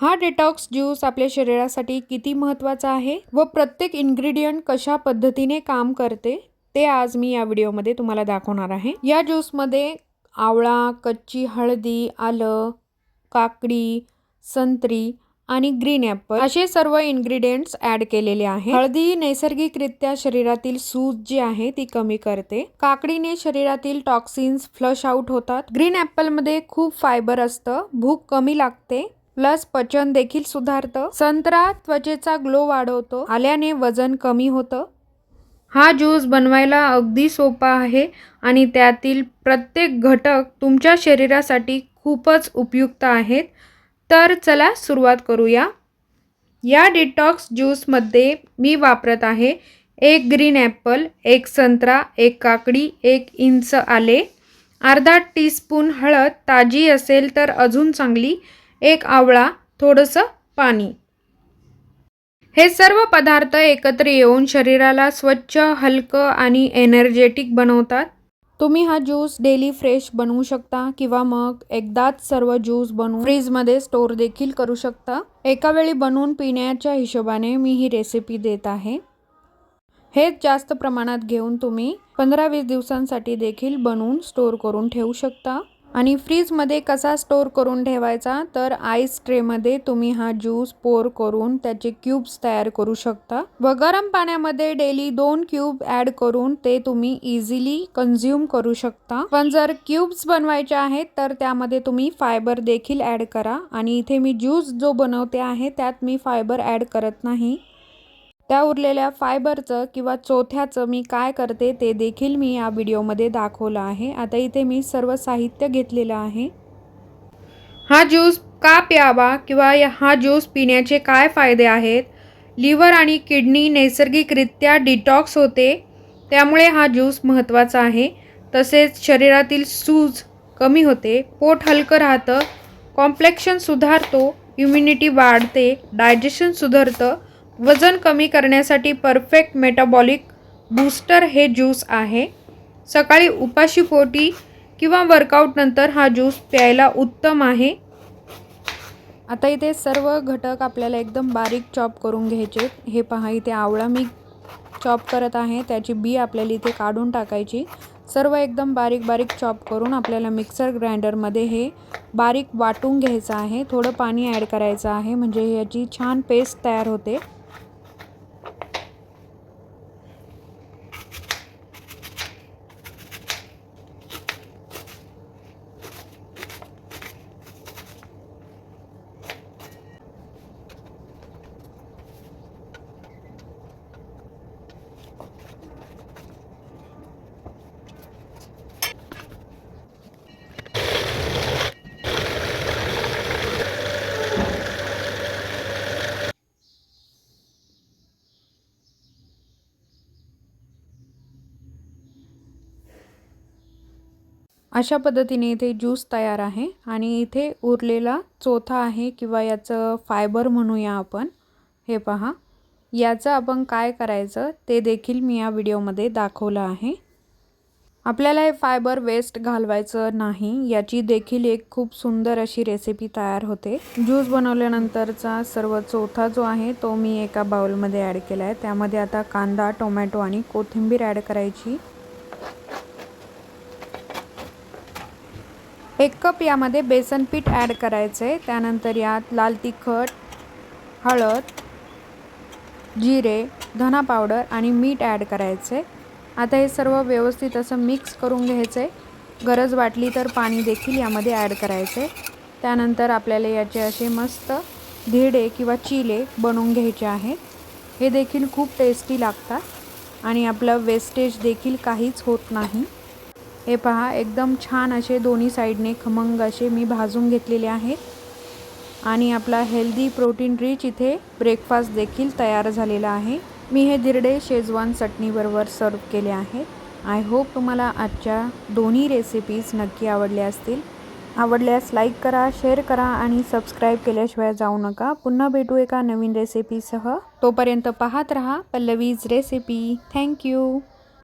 हा detox juice आपल्या शरीरासाठी किती महत्त्वाचा आहे व प्रत्येक इन्ग्रेडियंट कशा पद्धतीने काम करते ते आज मी या व्हिडिओमध्ये तुम्हाला दाखवणार आहे. या ज्यूसमध्ये आवळा कच्ची हळदी आलं काकडी संत्री आणि ग्रीन ॲपल असे सर्व इन्ग्रेडियंट्स ॲड केलेले आहे हळदी नैसर्गिकरित्या शरीरातील सूज जी आहे ती कमी करते. काकडीने शरीरातील टॉक्सिन्स फ्लश आउट होतात. ग्रीन ॲपलमध्ये खूप फायबर असतं भूक कमी लागते प्लस पचन देखील सुधारतं. संत्रा त्वचेचा ग्लो वाढवतो. आल्याने वजन कमी होतं. हा ज्यूस बनवायला अगदी सोपा आहे आणि त्यातील प्रत्येक घटक तुमच्या शरीरासाठी खूपच उपयुक्त आहेत. तर चला सुरुवात करूया. या डिटॉक्स ज्यूसमध्ये मी वापरत आहे एक ग्रीन ॲपल एक संत्रा एक काकडी एक इंच आले. अर्धा टीस्पून हळद ताजी असेल तर अजून चांगली. एक आवळा थोडंसं पाणी. हे सर्व पदार्थ एकत्र येऊन शरीराला स्वच्छ हलकं आणि एनर्जेटिक बनवतात. तुम्ही हा ज्यूस डेली फ्रेश बनवू शकता किंवा मग एकदाच सर्व ज्यूस बनवून फ्रीजमध्ये स्टोर देखील करू शकता. एका वेळी बनवून पिण्याच्या हिशोबाने मी ही रेसिपी देत आहे. हेच जास्त प्रमाणात घेऊन तुम्ही पंधरा वीस दिवसांसाठी देखील बनवून स्टोर करून ठेवू शकता. आणि फ्रीजमध्ये कसा स्टोर करून ठेवायचा? तर आईस ट्रेमध्ये तुम्ही हा ज्यूस पोर करून त्याचे क्यूब्स तयार करू शकता. व गरम पाण्यामध्ये डेली दोन क्यूब ॲड करून ते तुम्ही इझिली कन्झ्युम करू शकता. पण जर क्यूब्स बनवायचे आहेत तर त्यामध्ये तुम्ही फायबर देखील ॲड करा. आणि इथे मी ज्यूस जो बनवते आहे त्यात मी फायबर ॲड करत नाही. त्या उरलेल्या फायबरचं किंवा चोथ्याचं मी काय करते ते देखील मी या व्हिडिओमध्ये दाखवलं आहे. आता इथे मी सर्व साहित्य घेतलेलं आहे. हा ज्यूस का प्यावा किंवा हा ज्यूस पिण्याचे काय फायदे आहेत? लिव्हर आणि किडनी नैसर्गिकरित्या डिटॉक्स होते त्यामुळे हा ज्यूस महत्त्वाचा आहे. तसेच शरीरातील सूज कमी होते पोट हलकं राहतं कॉम्प्लेक्शन सुधारतो इम्युनिटी वाढते डायजेशन सुधारतं वजन कमी करण्यासाठी परफेक्ट मेटाबॉलिक बूस्टर हे ज्यूस आहे. सकाळी उपाशी पोटी किंवा वर्कआउटनंतर हा ज्यूस प्यायला उत्तम आहे. आता इथे सर्व घटक आपल्याला एकदम बारीक चॉप करून घ्यायचे हे पहा इथे आवळा मी चॉप करत आहे. त्याची बी आपल्याला इथे काढून टाकायची. सर्व एकदम बारीक बारीक चॉप करून आपल्याला मिक्सर ग्राइंडरमध्ये हे बारीक वाटून घ्यायचं आहे. थोडं पाणी ॲड करायचं आहे. म्हणजे याची छान पेस्ट तयार होते. अशा पद्धतीने इथे ज्यूस तयार आहे आणि इथे उरलेला चोथा आहे किंवा याचं फायबर म्हणूया आपण हे पहा. याचं आपण काय करायचं ते देखील मी या व्हिडिओमध्ये दाखवलं आहे. आपल्याला हे फायबर वेस्ट घालवायचं नाही याची देखील एक खूप सुंदर अशी रेसिपी तयार होते. ज्यूस बनवल्यानंतरचा सर्व चौथा जो आहे तो मी एका बाउलमध्ये ॲड केला आहे त्यामध्ये आता कांदा टोमॅटो आणि कोथिंबीर ॲड करायची. एक कप यामध्ये बेसन पीठ ॲड करायचं आहे. त्यानंतर यात लाल तिखट हळद जिरे धना पावडर आणि मीठ ॲड करायचं आहे. आता हे सर्व व्यवस्थित असं मिक्स करून घ्यायचं आहे. गरज वाटली तर पाणी देखील यामध्ये ॲड करायचं आहे. त्यानंतर आपल्याला याचे असे मस्त धिडे किंवा चिले बनवून घ्यायचे आहेत हे देखील खूप टेस्टी लागतात आणि आपलं वेस्टेज देखील काहीच होत नाही. हे पहा एकदम छान असे दोन्ही साईडने खमंग असे मी भाजून घेतलेले आहेत. आणि आपला हेल्दी प्रोटीन रिच इथे ब्रेकफास्ट देखील तयार झालेला आहे. मी हे दिरडे शेजवान चटणीबरोबर सर्व केले आहेत आय होप तुम्हाला आजच्या दोन्ही रेसिपीज नक्की आवडल्या असतील. आवडल्यास लाईक करा शेअर करा आणि सबस्क्राईब केल्याशिवाय जाऊ नका. पुन्हा भेटू एका नवीन रेसिपीसह तोपर्यंत पाहत रहा पल्लवीज रेसिपी थँक्यू